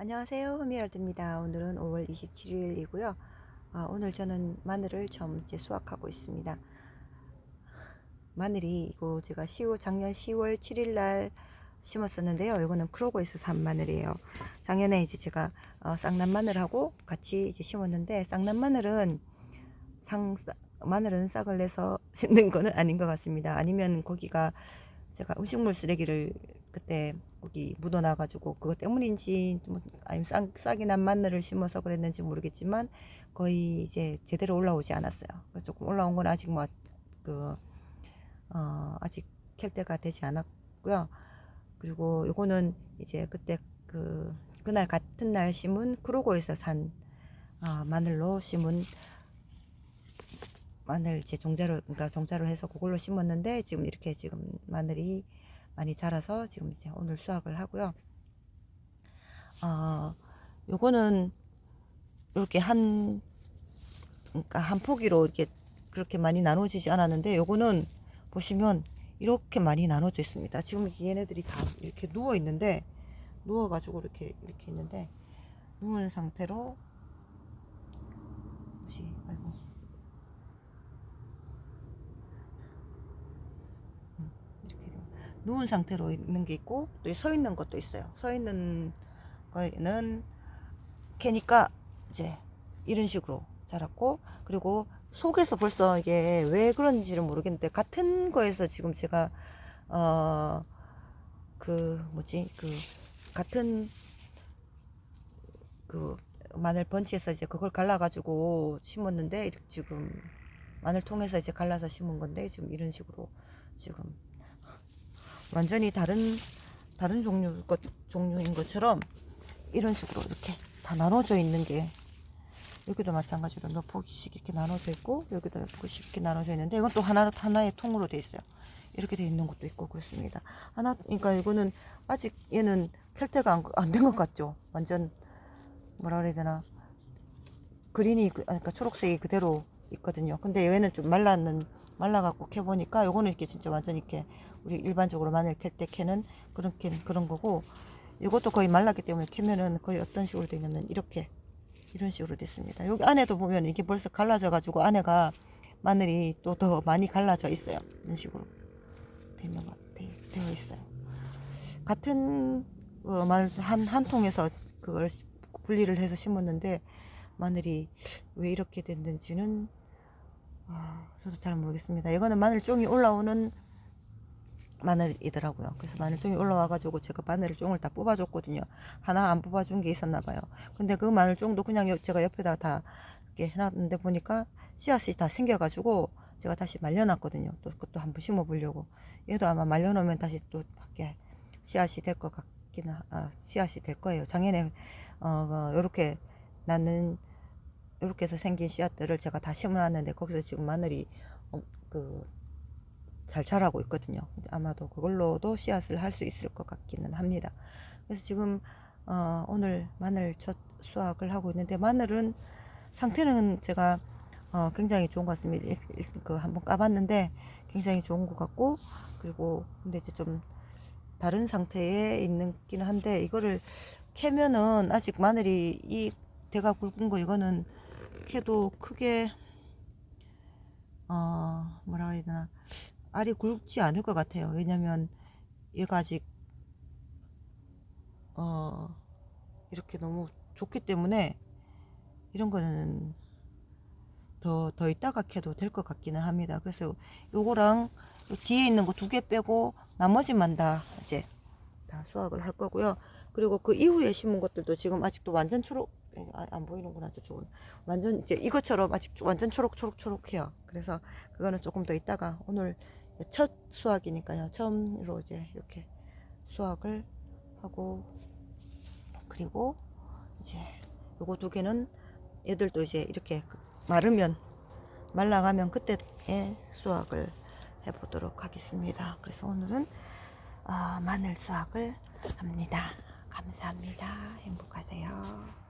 안녕하세요. 호미열드입니다. 오늘은 5월 27일이고요. 아, 오늘 저는 마늘을 처음 이제 수확하고 있습니다. 마늘이 이거 제가 10월, 작년 10월 7일 날 심었었는데요. 이거는 크로고에서 산 마늘이에요. 작년에 이제 제가 어, 쌍난 마늘하고 같이 이제 심었는데 쌍난 마늘은 상 마늘은 싹을 내서 심는 거는 아닌 것 같습니다. 아니면 거기가 제가 음식물 쓰레기를 그때 거기 묻어놔가지고 그것 때문인지 뭐 아니면 싹, 싹이 난 마늘을 심어서 그랬는지 모르겠지만 거의 이제 제대로 올라오지 않았어요. 조금 올라온 건 아직 뭐 그 어, 아직 캘 때가 되지 않았고요. 그리고 요거는 이제 그때 그 그날 같은 날 심은 크로고에서 산 어, 마늘로 심은 마늘 이제 종자로 그러니까 종자로 해서 그걸로 심었는데 지금 이렇게 지금 마늘이 많이 자라서 지금 이제 오늘 수확을 하고요. 어, 요거는 이렇게 한 그러니까 한 포기로 이렇게 그렇게 많이 나눠지지 않았는데 요거는 보시면 이렇게 많이 나눠져 있습니다. 지금 얘네들이 다 이렇게 누워 있는데 누워 가지고 이렇게 이렇게 있는데 누운 상태로 혹시 아이고 음, 이렇게 돼요. 누운 상태로 있는 게 있고 또 서 있는 것도 있어요. 서 있는 거는 캐니까 이제 이런 식으로 자랐고 그리고 속에서 벌써 이게 왜 그런지를 모르겠는데 같은 거에서 지금 제가 어 그 뭐지 그 같은 그 마늘 번치에서 이제 그걸 갈라 가지고 심었는데 이렇게 지금 마늘 통해서 이제 갈라서 심은 건데 지금 이런 식으로 지금 완전히 다른 다른 종류 것 종류인 것처럼 이런 식으로 이렇게 다 나눠져 있는 게 여기도 마찬가지로 몇 포기씩 이렇게 나눠져 있고 여기도 이렇게 나눠져 있는데 이건 또 하나 하나의 통으로 돼 있어요. 이렇게 돼 있는 것도 있고 그렇습니다. 하나 그러니까 이거는 아직 얘는 캘때가 안 된 것 같죠. 완전 뭐라 그래야 되나 그린이 그- 아, 그러니까 초록색이 그대로 있거든요. 근데 얘는 좀 말랐는 말라갖고 캐 보니까 요거는 이렇게 진짜 완전 이렇게 우리 일반적으로 마늘 캘때 캐는 그런 캐 그런 거고 이것도 거의 말랐기 때문에 캐면은 거의 어떤 식으로 되냐면 이렇게 이런 식으로 됐습니다. 여기 안에도 보면 이게 벌써 갈라져 가지고 안에가 마늘이 또 더 많이 갈라져 있어요. 이런 식으로 되는 것 되, 되어 있어요. 같은 어, 마늘 한, 한 통에서 그걸 분리를 해서 심었는데 마늘이 왜 이렇게 됐는지는 아, 저도 잘 모르겠습니다. 이거는 마늘종이 올라오는 마늘이더라고요. 그래서 마늘종이 올라와가지고 제가 마늘 종을 다 뽑아줬거든요. 하나 안 뽑아준 게 있었나 봐요. 근데 그 마늘종도 그냥 여- 제가 옆에다 다 이렇게 해놨는데 보니까 씨앗이 다 생겨가지고 제가 다시 말려놨거든요. 또 그것도 한번 심어보려고. 얘도 아마 말려놓으면 다시 또 이렇게 씨앗이 될 것 같기는 하- 아, 씨앗이 될 거예요. 작년에 어 이렇게 나는 이렇게 해서 생긴 씨앗들을 제가 다 심어놨는데 거기서 지금 마늘이 어, 그잘 자라고 있거든요. 아마도 그걸로도 씨앗을 할 수 있을 것 같기는 합니다. 그래서 지금 어, 오늘 마늘 첫 수확을 하고 있는데 마늘은 상태는 제가 어, 굉장히 좋은 것 같습니다. 그 한번 까봤는데 굉장히 좋은 것 같고 그리고 근데 이제 좀 다른 상태에 있는기는 한데 이거를 캐면은 아직 마늘이 이 대가 굵은 거 이거는 캐도 크게 어 뭐라 해야 되나 알이 굵지 않을 것 같아요. 왜냐면 얘가 아직 어 이렇게 너무 좋기 때문에 이런 거는 더, 더 있다가 캐도 될 것 같기는 합니다. 그래서 요거랑 요 뒤에 있는 거 두 개 빼고 나머지만 다 이제 다 수확을 할 거고요. 그리고 그 이후에 심은 것들도 지금 아직도 완전 초록 아, 안 보이는구나 저쪽은 완전 이제 이것처럼 아직 완전 초록 초록 초록해요. 그래서 그거는 조금 더 있다가 오늘 첫 수확이니까요. 처음으로 이제 이렇게 수확을 하고 그리고 이제 요거 두 개는 얘들도 이제 이렇게 마르면 말라가면 그때에 수확을 해보도록 하겠습니다. 그래서 오늘은 아, 마늘 수확을 합니다. 감사합니다. 행복하세요.